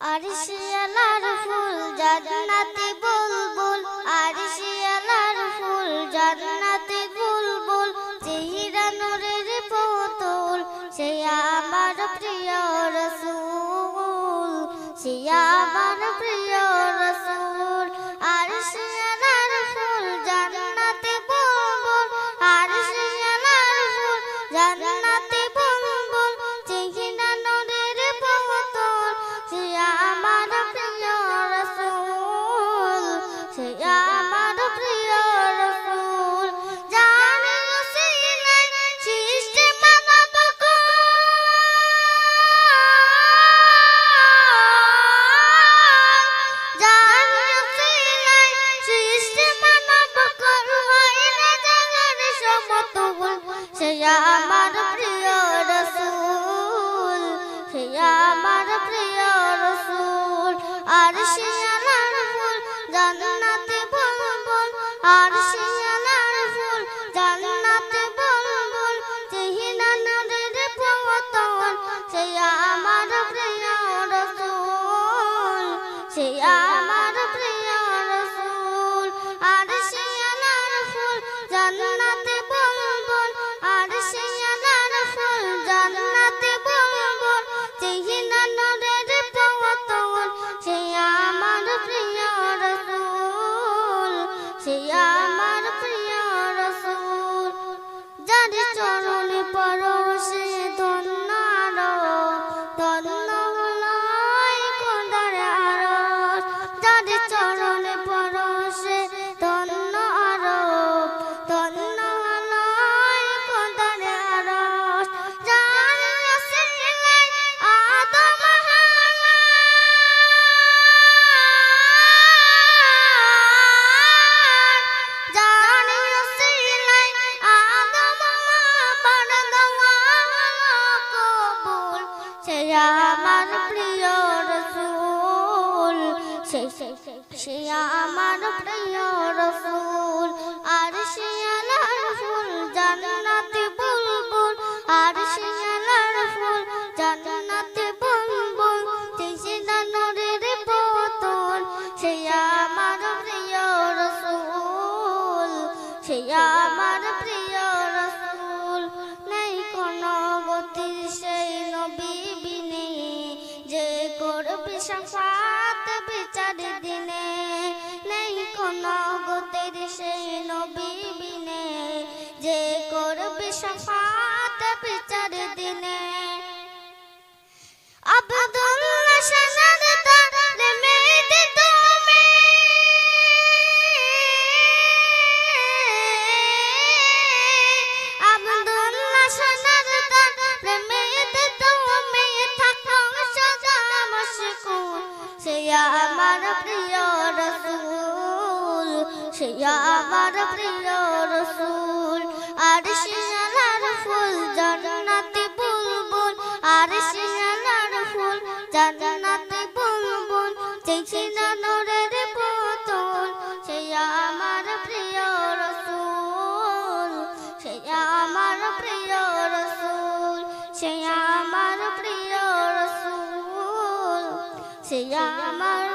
আরশিয়ালার ফুল জান্নাতি বুলবুল আরশিয়ালার ফুল জান্নাতি বুলবুল, চেহারা নূরের পুতুল, সে আমার প্রিয় রসূল, সে আমার প্রিয় রসুল সে সে আমার প্রিয় রসুল। আর শিয়ালার ফুল, জান্নাতে বুলবুল। আর শিয়ালার ফুল, জান্নাতে বুলবুল। তেসে নূরের বোতল সে আমার প্রিয় রসুল। সে বিচার দিনে নেই কোনো গতির সেই নবী বিনে। যে করবে সফাত বিচার আমার প্রিয় রসূল, সে আমার প্রিয় রসূল। আর শিয়ালার ফুল জান্নাতে বুলবুল, আর শিয়ালার ফুল জান্নাতে বুলবুল। চেচিনা নূরের পুতুল, সে আমার প্রিয় রসূল। সে আমার প্রিয় রসূল, সে আমার প্রিয় রসূল। সে আমার